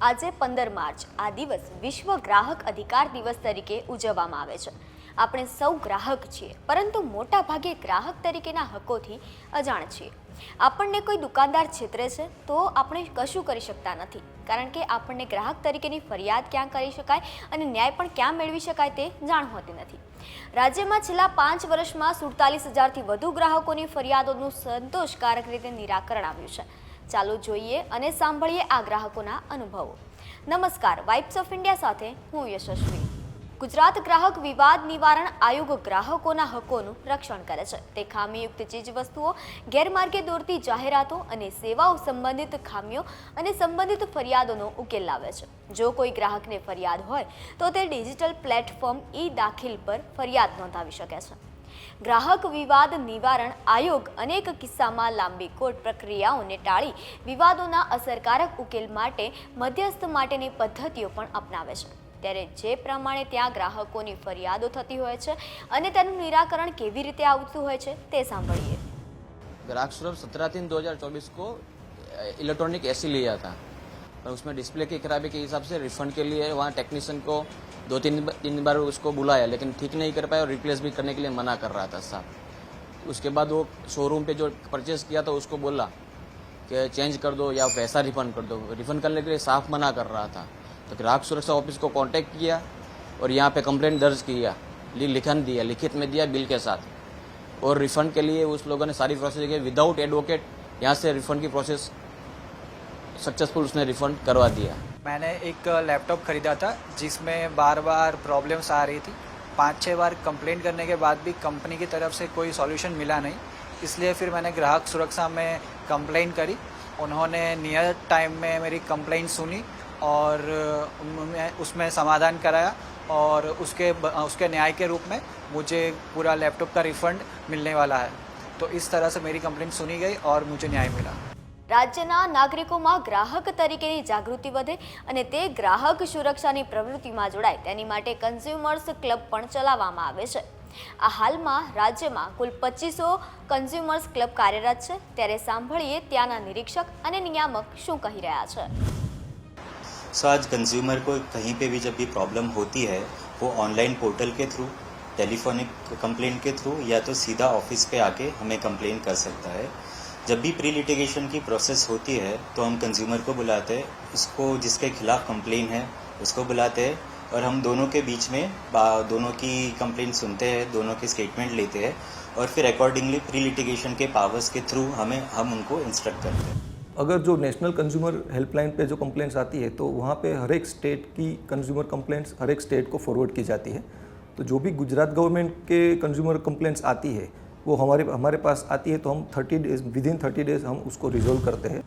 આજે પંદર માર્ચ, આ દિવસ વિશ્વ ગ્રાહક અધિકાર દિવસ તરીકે ઉજવવામાં આવે છે. આપણે સૌ ગ્રાહક છીએ, પરંતુ મોટા ભાગે ગ્રાહક તરીકેના હકોથી અજાણ છીએ. આપણને કોઈ દુકાનદાર છેતરે છે, તો આપણે કશું કરી શકતા નથી. કારણ કે આપણને ગ્રાહક તરીકેની ફરિયાદ ક્યાં કરી શકાય અને ન્યાય પણ ક્યાં મેળવી શકાય તે જાણ હોતી નથી. રાજ્યમાં છેલ્લા પાંચ વર્ષમાં સુડતાલીસ હજારથી વધુ ગ્રાહકોની ફરિયાદોનું સંતોષકારક રીતે નિરાકરણ આવ્યું છે. ચાલો જોઈએ અને સાંભળીએ આ ગ્રાહકોના અનુભવો. નમસ્કાર વાઇબ્સ ઓફ ઇન્ડિયા સાથે હું યશસ્વી. ગુજરાત ગ્રાહક વિવાદ નિવારણ આયોગ ગ્રાહકોના હકોનું રક્ષણ કરે છે. તે ખામીયુક્ત ચીજવસ્તુઓ, ગેરમાર્ગે દોરતી જાહેરાતો અને સેવાઓ સંબંધિત ખામીઓ અને સંબંધિત ફરિયાદોનો ઉકેલ લાવે છે. જો કોઈ ગ્રાહકને ફરિયાદ હોય, તો તે ડિજિટલ પ્લેટફોર્મ ઈ દાખિલ પર ફરિયાદ નોંધાવી શકે છે. ગ્રાહક વિવાદ નિવારણ આયોગ અનેક કિસ્સામાં લાંબી કોર્ટ પ્રક્રિયાઓને ટાળી વિવાદોના અસરકારક ઉકેલ માટે મધ્યસ્થ માટેની પદ્ધતિઓ પણ અપનાવે છે ત્યારે જે પ્રમાણે ત્યાં ગ્રાહકોની ફરિયાદો થતી હોય છે અને તેનું નિરાકરણ કેવી રીતે આવતું હોય છે તે સાંભળીએ ग्राहक सुलभ सत्रह तीन दो हजार चौबीस को इलेक्ट्रॉनिक एसी लिया था और उसमें डिस्प्ले की खराबी के हिसाब से रिफंड के लिए वहाँ टेक्नीशियन को दो तीन तीन बार उसको बुलाया, लेकिन ठीक नहीं कर पाया और रिप्लेस भी करने के लिए मना कर रहा था साहब। उसके बाद वो शोरूम पे जो परचेज किया था, उसको बोला कि चेंज कर दो या पैसा रिफंड कर दो। रिफंड करने के लिए साफ़ मना कर रहा था। तो ग्राहक सुरक्षा ऑफ़िस को कांटेक्ट किया और यहाँ पे कंप्लेंट दर्ज किया लिखन दिया, लिखित में दिया बिल के साथ। और रिफंड के लिए उस लोगों ने सारी प्रोसेस की विदाउट एडवोकेट यहाँ से रिफंड की प्रोसेस सक्सेसफुल उसने रिफंड करवा दिया। मैंने एक लैपटॉप खरीदा था, जिसमें बार बार प्रॉब्लम्स आ रही थी। पाँच छः बार कंप्लेंट करने के बाद भी कंपनी की तरफ़ से कोई सॉल्यूशन मिला नहीं। इसलिए फिर मैंने ग्राहक सुरक्षा में कंप्लेंट करी। उन्होंने नियर टाइम में मेरी कंप्लेंट सुनी और उसमें समाधान कराया और उसके उसके न्याय के रूप में मुझे पूरा लैपटॉप का रिफंड मिलने वाला है। तो इस तरह से मेरी कंप्लेंट सुनी गई और मुझे न्याय मिला। રાજ્યના નાગરિકોમાં ગ્રાહક તરીકેની જાગૃતિ વધે અને તે ગ્રાહક સુરક્ષાની પ્રવૃત્તિમાં જોડાય તેની માટે કન્ઝ્યુમર્સ ક્લબ પણ ચલાવવામાં આવે છે આ હાલમાં રાજ્યમાં કુલ પચીસો કન્ઝ્યુમર્સ ક્લબ કાર્યરત છે ત્યારે સાંભળીએ ત્યાંના નિરીક્ષક અને નિયામક શું કહી રહ્યા છે सो आज कंज्यूमर को कहीं पे भी जब भी प्रॉब्लम होती है वो ऑनलाइन पोर्टल के थ्रू टेलीफोनिक कंप्लेंट के थ्रू या तो सीधा ऑफिस पे आके हमें कंप्लेन कर सकता है जब भी प्री लिटिगेशन की प्रोसेस होती है तो हम कंज्यूमर को बुलाते हैं, उसको, जिसके खिलाफ कंप्लेन है, उसको बुलाते हैं और हम दोनों के बीच में दोनों की कंप्लेन सुनते हैं, दोनों के स्टेटमेंट लेते हैं और फिर अकॉर्डिंगली प्री लिटिगेशन के पावर्स के थ्रू हमें, हम उनको इंस्ट्रक्ट करते हैं। अगर जो नेशनल कंज्यूमर हेल्पलाइन पे जो कंप्लेंट्स आती है तो वहाँ पे हर एक स्टेट की कंज्यूमर कंप्लेंट्स हर एक स्टेट को फॉरवर्ड की जाती है। तो जो भी गुजरात गवर्नमेंट के कंज्यूमर कंप्लेंट्स आती है वो हमारे हमारे पास आती है तो हम thirty days within thirty days हम उसको रिजोल्व करते हैं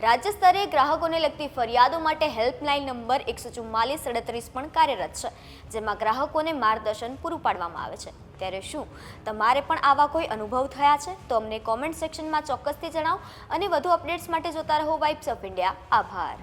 રાજ્ય સ્તરે ગ્રાહકોને લગતી ફરિયાદો માટે હેલ્પલાઇન નંબર એકસો ચુમ્માલીસ સડત્રીસ પણ કાર્યરત છે જેમાં ગ્રાહકોને માર્ગદર્શન પૂરું પાડવામાં આવે છે ત્યારે શું તમારે પણ આવા કોઈ અનુભવ થયા છે તો અમને કોમેન્ટ સેક્શનમાં ચોક્કસથી જણાવો અને વધુ અપડેટ્સ માટે જોતા રહો વાઇબ્સ ઓફ ઇન્ડિયા આભાર